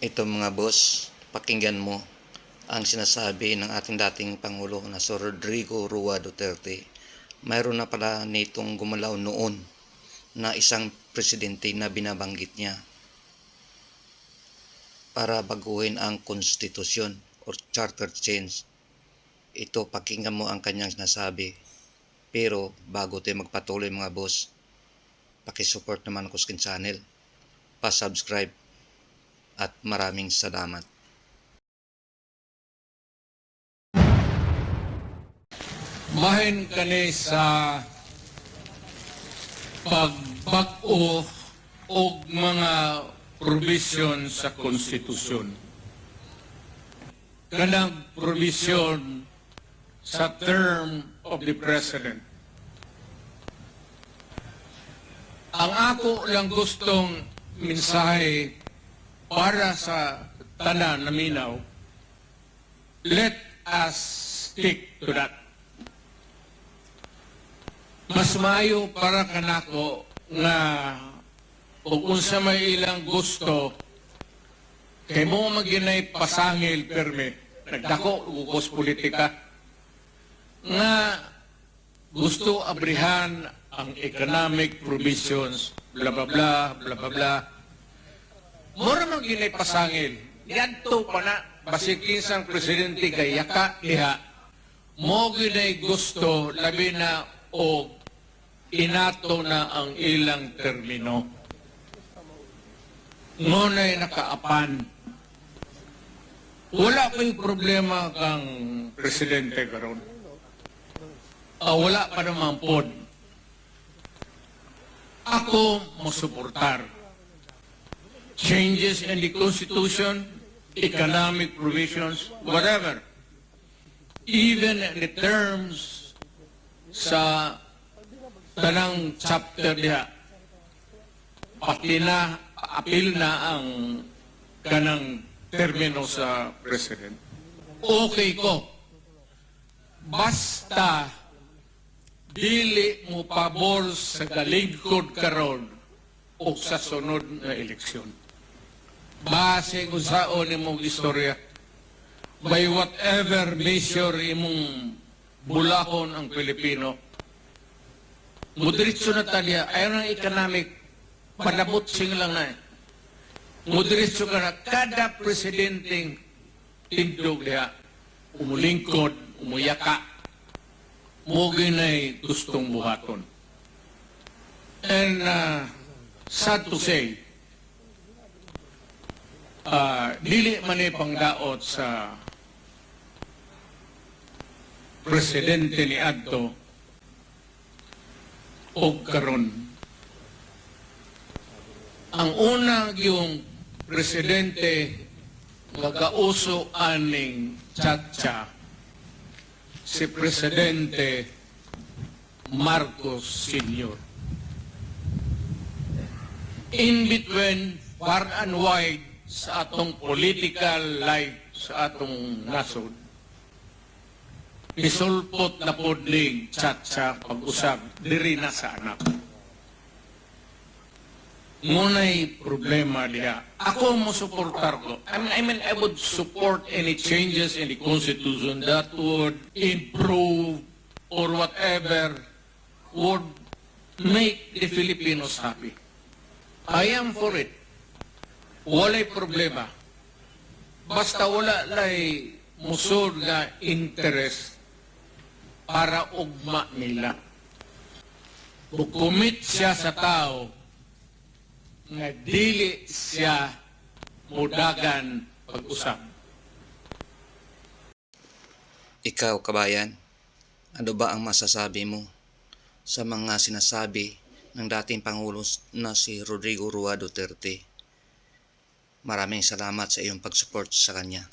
Ito mga boss, pakinggan mo ang sinasabi ng ating dating Pangulo na si Rodrigo Rua Duterte. Mayroon na pala nitong gumalaw noon na isang presidente na binabanggit niya para baguhin ang konstitusyon or charter change. Ito, pakinggan mo ang kanyang sinasabi. Pero bago tayo magpatuloy mga boss, pakisupport naman ako sa channel. Pa-subscribe at maraming salamat. Mahin kani sa pagbag-o og mga provision sa konstitusyon. Kanang provision sa term of the president. Ang ako lang gustong mensahe para sa tanan na minaw, let us stick to that. Mas maayo para kanako nga ug unsa may ilang gusto kay mo maginay pasangil perme. Nagdako ugos politika. Nga gusto abrihan ang economic provisions bla bla bla bla bla bla Mura man ginay pasangil yadto pa na basig kinsang presidente kay yaka diha mo ginay gusto labi na og inato na ang ilang termino. Ngunay nakaapan. Wala ko'y problema kang presidente karon. Ah, wala pa naman pod. Ako masuportar. Changes in the Constitution, economic provisions, whatever. Even the terms sa tanang chapter diha pati na apil na ang kanang termino sa president. Okay ko. Basta dili mo pabor sa galingkod karon o sa sunod na eleksyon base kung saon imong istorya by whatever measure imong bulahon ang Pilipino Mudiritso na taliya. Ayaw ng economic. Panabot sing lang na eh. Mudiritso ka na. Kada presidenteng tindog diha. Umulingkod, umuyaka. Mugi na'y gustong buhaton. And uh, sad to say, uh, dili man pangdaot sa presidente ni Adto o karon. Ang unang yung presidente magauso aning tsatsa si Presidente Marcos Sr. In between, far and wide sa atong political life sa atong nasod, isulpot na podling chat sa pag-usab diri na sa anak. Ngunay problema diya. Ako mo suportar ko. I mean, I mean, I would support any changes in the Constitution that would improve or whatever would make the Filipinos happy. I am for it. Walay problema. Basta wala lay musod nga interest para ugma nila. Bukumit siya sa tao nga dili siya mudagan pag-usap. Ikaw, kabayan, ano ba ang masasabi mo sa mga sinasabi ng dating Pangulo na si Rodrigo Rua Duterte? Maraming salamat sa iyong pag-support sa kanya.